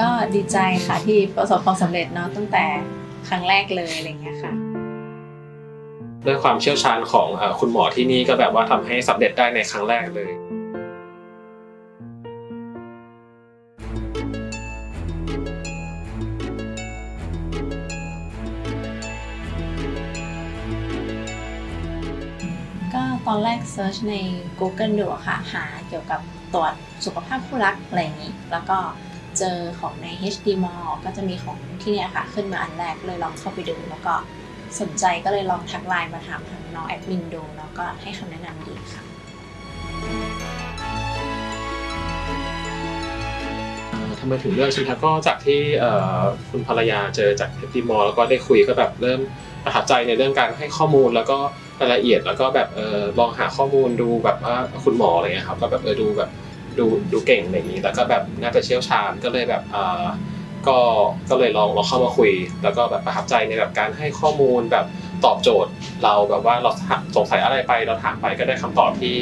ก็ดีใจค่ะที่ประสบความสำเร็จเนาะตั้งแต่ครั้งแรกเลยอะไรเงี้ยค่ะ ด้วยความเชี่ยวชาญของเอ่อคุณหมอที่นี่ก็แบบว่าทำให้สำเร็จได้ในครั้งแรกเลย ก็ตอนแรกเซิร์ชใน Google ดูอะค่ะ หาเกี่ยวกับตรวจสุขภาพคู่รักอะไรอย่างนี้ แล้วก็ เจอของใน HD Mall ก็จะมีของที่เนี่ยค่ะ ขึ้นมาอันแรกเลยลองเข้าไปดูแล้วก็สนใจก็เลยลองทักไลน์มาถามทางน้องแอดมินดูแล้วก็ให้คำแนะนำดีค่ะ ทำไมถึงเลือกช่ไหมครับก็จากที่เอ่อคุณภรรยาเจอจากพีมอแล้วก็ได้คุยก็แบบเริ่มประทับใจในเรื่องการให้ข้อมูลแล้วก็รายละเอียดแล้วก็แบบเออลองหาข้อมูลดูแบบว่าคุณหมออะไรเงี้ยครับก็แบบเออดูแบบ ดูดูเก่งอะไรอย่างนี้ แล้วก็แบบน่าจะเชี่ยวชาญก็เลยแบบเออก็ก็เลยลองลองเข้ามาคุย แล้วก็แบบประทับใจในแบบการให้ข้อมูลแบบตอบโจทย์ เราแบบว่าเราสงสัยอะไรไปเราถามไปก็ได้คำตอบที่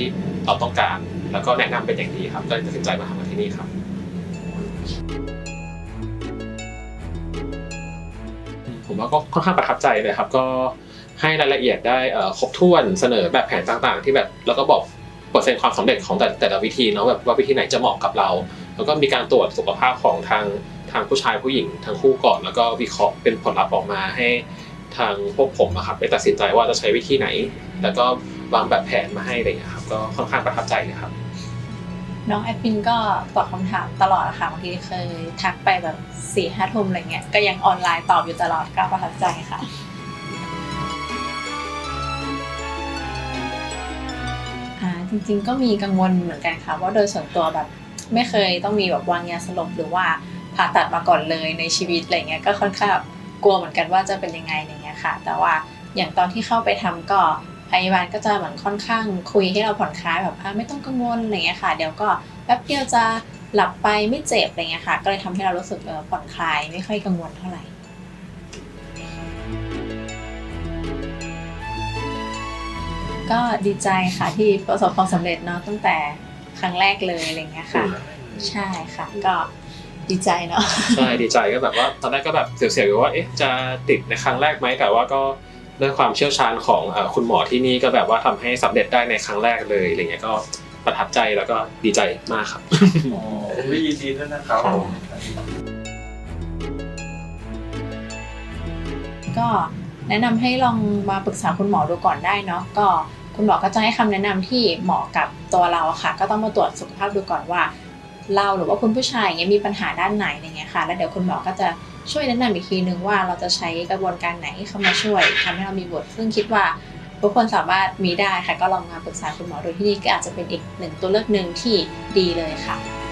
เราต้องการ แล้วก็แนะนำเป็นอย่างดีครับ ก็เลยตัดสินใจมาทำงานที่นี่ครับผมว่าก็ค่อนข้างประทับใจเลยครับ ก็ให้รายละเอียดได้ครบถ้วนเสนอแบบแผนต่างๆ ที่แบบแล้วก็บอก เปอร์เซ็นต์ความสำเร็จของแต่แต่ละวิธีเนาะแบบว่าวิธีไหนจะเหมาะกับเรา แล้วก็มีการตรวจสุขภาพของทางทางผู้ชายผู้หญิงทั้งคู่ก่อน แล้วก็วิเคราะห์เป็นผลลัพธ์ออกมาให้ทางพวกผมอะครับไปตัดสินใจว่าจะใช้วิธีไหน แล้วก็วางแบบแผนมาให้อะไรอย่างเงี้ยครับก็ค่อนข้างประทับใจเลยครับน้องแอดมินก็ตอบคำถามตลอดค่ะบางทีเคยทักไปแบบสี่ห้าทุ่มอะไรเงี้ยก็ยังออนไลน์ตอบอยู่ตลอดก็ประทับใจค่ะ จริงๆ ก็มีกังวลเหมือนกันค่ะว่าโดยส่วนตัวแบบไม่เคยต้องมีแบบวางยาสลบหรือว่าผ่าตัดมาก่อนเลยในชีวิตอะไรเงี้ยก็ค่อนข้างกลัวเหมือนกันว่าจะเป็นยังไงอะไรเงี้ยค่ะ แต่ว่าอย่างตอนที่เข้าไปทำก็พยาบาลก็จะเหมือนค่อนข้างคุยให้เราผ่อนคลายแบบอ่าไม่ต้องกังวลอะไรเงี้ยค่ะ เดี๋ยวก็แป๊บเดียวจะหลับไปไม่เจ็บอะไรเงี้ยค่ะ ก็เลยทำให้เรารู้สึกเออผ่อนคลายไม่ค่อยกังวลเท่าไหร่ ก็ดีใจค่ะที่ประสบความสำเร็จเนาะตั้งแต่ครั้งแรกเลยอะไรเงี้ยค่ะ ใช่ค่ะก็ดีใจเนาะใช่ดีใจก็แบบว่าตอนแรกก็แบบเสียวๆอยู่ว่าเอ๊ะจะติดในครั้งแรกไหมแต่ว่าก็ด้วยความเชี่ยวชาญของเอ่อคุณหมอที่นี่ก็แบบว่าทำให้สำเร็จได้ในครั้งแรกเลยอะไรเงี้ยก็ประทับใจแล้วก็ดีใจมากครับอ๋อวิยินดีด้วยนะครับผมก็ แนะนำให้ลองมาปรึกษาคุณหมอดูก่อนได้เนาะก็คุณหมอก็จะให้คำแนะนำที่เหมาะกับตัวเราค่ะ ก็ต้องมาตรวจสุขภาพดูก่อนว่า เราหรือว่าคุณผู้ชายอย่างเงี้ยมีปัญหาด้านไหนอะไรเงี้ยค่ะ แล้วเดี๋ยวคุณหมอก็จะช่วยแนะนำอีกทีนึงว่าเราจะใช้กระบวนการไหนเข้ามาช่วยทำให้เรามีบทซึ่งคิดว่าทุกคนสามารถมีได้ค่ะก็ลองมาปรึกษาคุณหมอดูที่นี่ก็อาจจะเป็นอีกหนึ่งตัวเลือกหนึ่งที่ดีเลยค่ะ